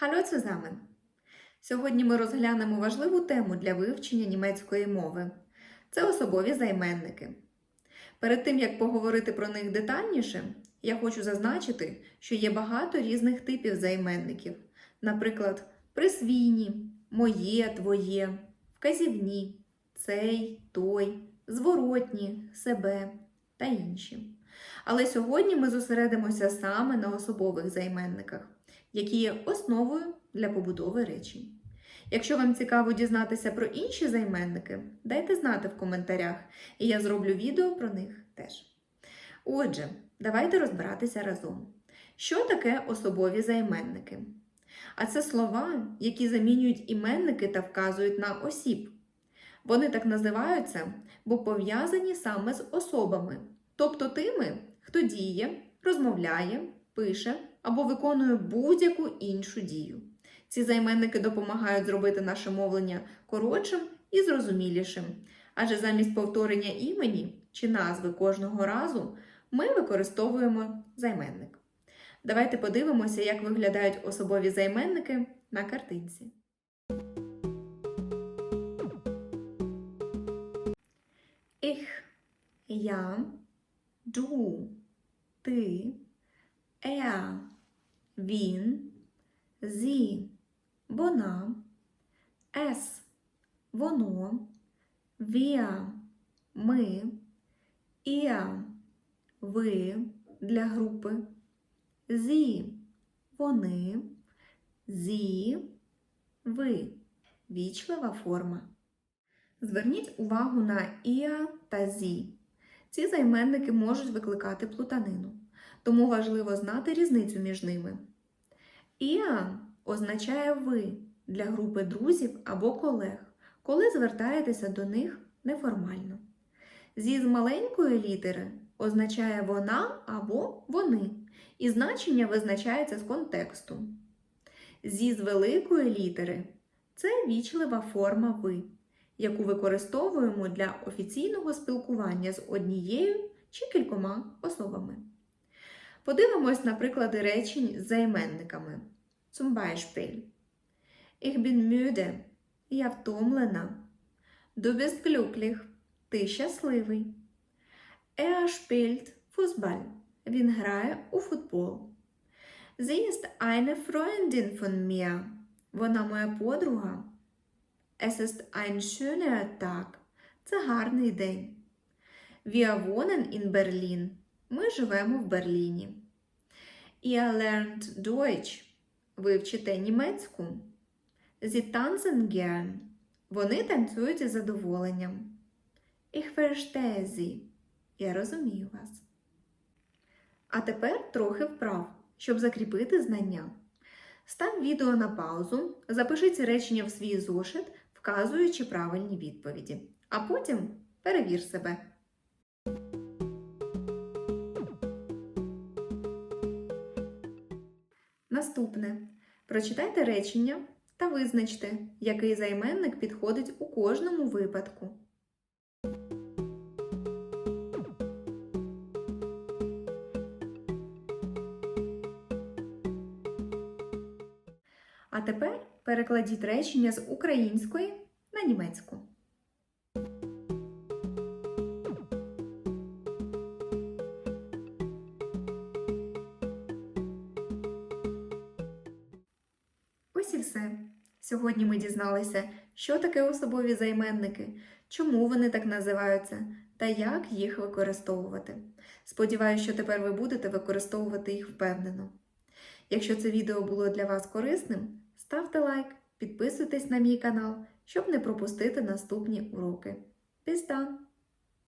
Hallo zusammen! Сьогодні ми розглянемо важливу тему для вивчення німецької мови. Це особові займенники. Перед тим, як поговорити про них детальніше, я хочу зазначити, що є багато різних типів займенників, наприклад, присвійні, моє, твоє, вказівні, цей, той, зворотні, себе та інші. Але сьогодні ми зосередимося саме на особових займенниках, які є основою для побудови речень. Якщо вам цікаво дізнатися про інші займенники, дайте знати в коментарях, і я зроблю відео про них теж. Отже, давайте розбиратися разом. Що таке особові займенники? А це слова, які замінюють іменники та вказують на осіб. Вони так називаються, бо пов'язані саме з особами, тобто тими, хто діє, розмовляє, пише або виконує будь-яку іншу дію. Ці займенники допомагають зробити наше мовлення коротшим і зрозумілішим, адже замість повторення імені чи назви кожного разу ми використовуємо займенник. Давайте подивимося, як виглядають особові займенники на картинці. Ich, я, du, ти, er, він, зі, вона, ес, воно, wir, ми, ihr, ви. Для групи, зі, вони, зі, ви. Вічлива форма. Зверніть увагу на іа та зі. Ці займенники можуть викликати плутанину, тому важливо знати різницю між ними. Іа означає ви для групи друзів або колег, коли звертаєтеся до них неформально. Зі з маленької літери означає вона або вони, і значення визначається з контексту. Зі з великої літери це вічлива форма ви, яку використовуємо для офіційного спілкування з однією чи кількома особами. Подивимось на приклади речень з займенниками. Zum Beispiel. Ich bin müde. Я втомлена. Du bist glücklich. Ти щасливий. Er spielt Fußball. Він грає у футбол. Sie ist eine Freundin von mir. Вона моя подруга. Es ist ein schöner Tag. Це гарний день. Wir wohnen in Berlin. Ми живемо в Берліні. Ihr lernt Deutsch. Ви вчите німецьку. Sie tanzen. Вони танцюють із задоволенням. Ich verstehe Sie. Я розумію вас. А тепер трохи вправ, щоб закріпити знання. Став відео на паузу, запиши ці речення в свій зошит, вказуючи правильні відповіді. А потім перевір себе. Наступне. Прочитайте речення та визначте, який займенник підходить у кожному випадку. А тепер перекладіть речення з української на німецьку. І все. Сьогодні ми дізналися, що таке особові займенники, чому вони так називаються та як їх використовувати. Сподіваюся, що тепер ви будете використовувати їх впевнено. Якщо це відео було для вас корисним, ставте лайк, підписуйтесь на мій канал, щоб не пропустити наступні уроки. Dann!